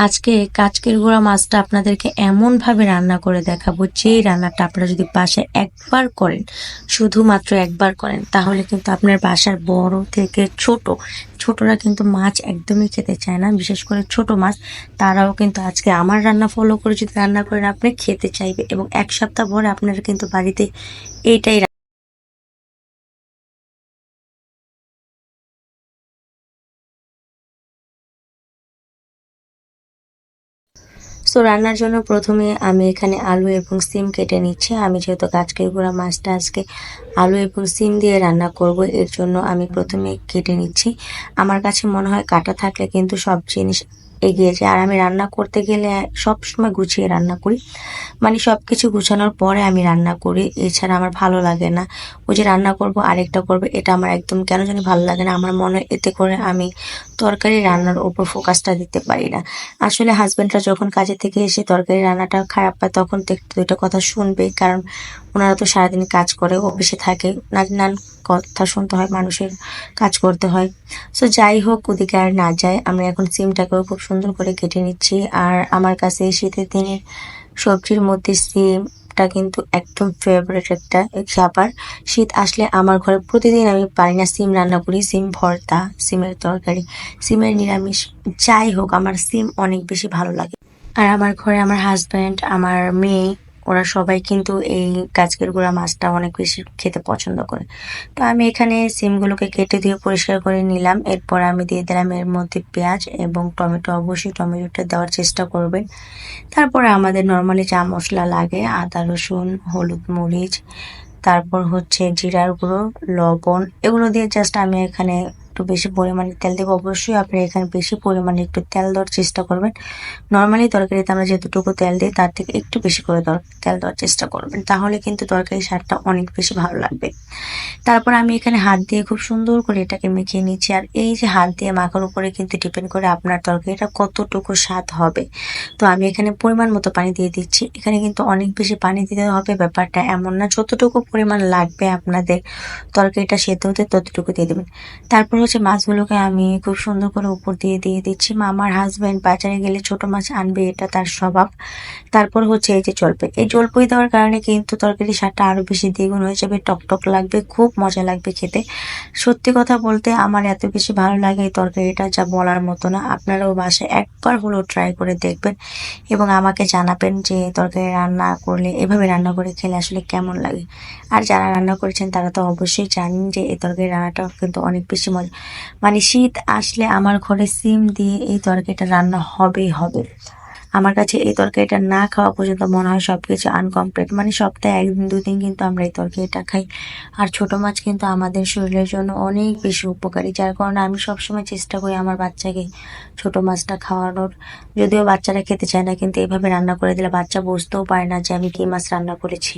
আজকে কাচকের গোড়া মাছটা আপনাদেরকে এমনভাবে রান্না করে দেখাবো যে রান্নাটা আপনারা যদি বাসায় একবার করেন, শুধুমাত্র একবার করেন, তাহলে কিন্তু আপনার বাসার বড় থেকে ছোট, ছোটরা কিন্তু মাছ একদমই খেতে চায় না, বিশেষ করে ছোট মাছ, তারাও কিন্তু আজকে আমার রান্না ফলো করে যদি রান্না করেন, আপনি খেতে চাইবে এবং এক সপ্তাহ পরে আপনারা কিন্তু বাড়িতে এইটাই সো রান্নার জন্য প্রথমে আমি এখানে আলু এবং সিম কেটে নিচ্ছি। আমি যেহেতু গাছকে, গুঁড়া মাছটা আজকে আলু এবং সিম দিয়ে রান্না করব, এর জন্য আমি প্রথমে কেটে নিচ্ছি। আমার কাছে মনে হয় কাটা থাকলে কিন্তু সব জিনিস এগিয়ে যায়। আর আমি রান্না করতে গেলে সব সময় গুছিয়ে রান্না করি। মানে সব কিছু গুছানোর পরে আমি রান্না করি। এছাড়া আমার ভালো লাগে না। ওই যে রান্না করব, আরেকটা করব, এটা আমার একদম কেন জানি ভালো লাগে না। আমার মনে এতে করে আমি তরকারি রান্নার ওপর ফোকাসটা দিতে পারি না। আসলে হাজব্যান্ডরা যখন কাজে থেকে এসে তরকারি রান্নাটা খারাপ পায়, তখন তো একটু দুইটা কথা শুনবে কারণ ওনারা তো সারাদিন কাজ করে, অফিসে থাকে। নান নান কথা শুনতে হয়, মানুষের কাজ করতে হয়। সো যাই হোক, ওদিকে আর না যায় আমরা এখন সিমটাকেও খুব সুন্দর করে কেটে নিচ্ছি। আর আমার কাছে শীতের দিনে সবজির মধ্যে সিমটা কিন্তু একদম ফেভারেট একটা খাবার। শীত আসলে আমার ঘরে প্রতিদিন আমি পারি না সিম রান্না করি, সিম ভর্তা, সিমের তরকারি, সিমের নিরামিষ, যাই হোক, আমার সিম অনেক বেশি ভালো লাগে। আর আমার ঘরে আমার হাজব্যান্ড আমার মেয়ে ওরা সবাই কিন্তু এই গাছকের গুঁড়া মাছটা অনেক বেশি খেতে পছন্দ করে। তো আমি এখানে সিমগুলোকে কেটে দিয়ে পরিষ্কার করে নিলাম। এরপর আমি দিয়ে দিলাম এর মধ্যে পেঁয়াজ এবং টমেটো। অবশ্যই টমেটোটা দেওয়ার চেষ্টা করবেন। তারপরে আমাদের নর্মালি যা মশলা লাগে, আদা, রসুন, হলুদ মরিচ, তারপর হচ্ছে জিরার গুঁড়ো, লবণ, এগুলো দিয়ে জাস্ট আমি এখানে একটু বেশি পরিমাণে তেল দেবো। অবশ্যই আপনি এখানে বেশি পরিমাণে একটু তেল দেওয়ার চেষ্টা করবেন। নর্মালি তরকারিতে আমরা যেতটুকু তেল দিই, তার থেকে একটু বেশি করে তেল দেওয়ার চেষ্টা করবেন। তাহলে কিন্তু তরকারি স্বাদটা অনেক বেশি ভালো লাগবে। তারপর আমি এখানে হাত দিয়ে খুব সুন্দর করে এটাকে মেখে নিচ্ছি। আর এই যে হাত দিয়ে মাখার উপরে কিন্তু ডিপেন্ড করে আপনার তরকারিটা কতটুকু স্বাদ হবে। তো আমি এখানে পরিমাণ মতো পানি দিয়ে দিচ্ছি। এখানে কিন্তু অনেক বেশি পানি দিতে হবে। ব্যাপারটা এমন না। যতটুকু পরিমাণ লাগবে আপনাদের তরকারিটা সেদ্ধ হতে ততটুকু দিয়ে দেবেন। তারপর হচ্ছে মাছগুলোকে আমি খুব সুন্দর করে উপর দিয়ে দিয়ে দিচ্ছি। মা, আমার হাজব্যান্ড বাজারে গেলে ছোট মাছ আনবে, এটা তার স্বভাব। তারপর হচ্ছে এই যে জলপাই। এই জলপাই দেওয়ার কারণে কিন্তু তরকারি স্বাদটা আরও বেশি দ্বিগুণ হয়ে যাবে, টক টক লাগবে, খুব মজা লাগবে খেতে। সত্যি কথা বলতে আমার এত বেশি ভালো লাগে এই তরকারিটা যা বলার মতো না। আপনারাও বাসায় একবার হলেও ট্রাই করে দেখবেন এবং আমাকে জানাবেন যে তরকারি রান্না করলে, এভাবে রান্না করে খেলে আসলে কেমন লাগে। আর যারা রান্না করেছেন তারা তো অবশ্যই জানেন যে এই তরকারি রান্নাটা কিন্তু অনেক বেশি মজা। মানে শীত আসলে আমার ঘরে সিম দিয়ে এই তরকারিটা রান্না হবেই হবে। আমার কাছে এই তরকারিটা না খাওয়া পর্যন্ত মনে হয় সব কিছু আনকমপ্লিট মানে সপ্তাহে একদিন, দুদিন কিন্তু আমরা এই তরকারিটা খাই। আর ছোট মাছ কিন্তু আমাদের শরীরের জন্য অনেক বেশি উপকারী, যার কারণে আমি সবসময় চেষ্টা করি আমার বাচ্চাকে ছোট মাছটা খাওয়ানোর। যদিও বাচ্চারা খেতে চায় না, কিন্তু এইভাবে রান্না করে দিলে বাচ্চা বুঝতেও পারে না যে আমি কী মাছ রান্না করেছি।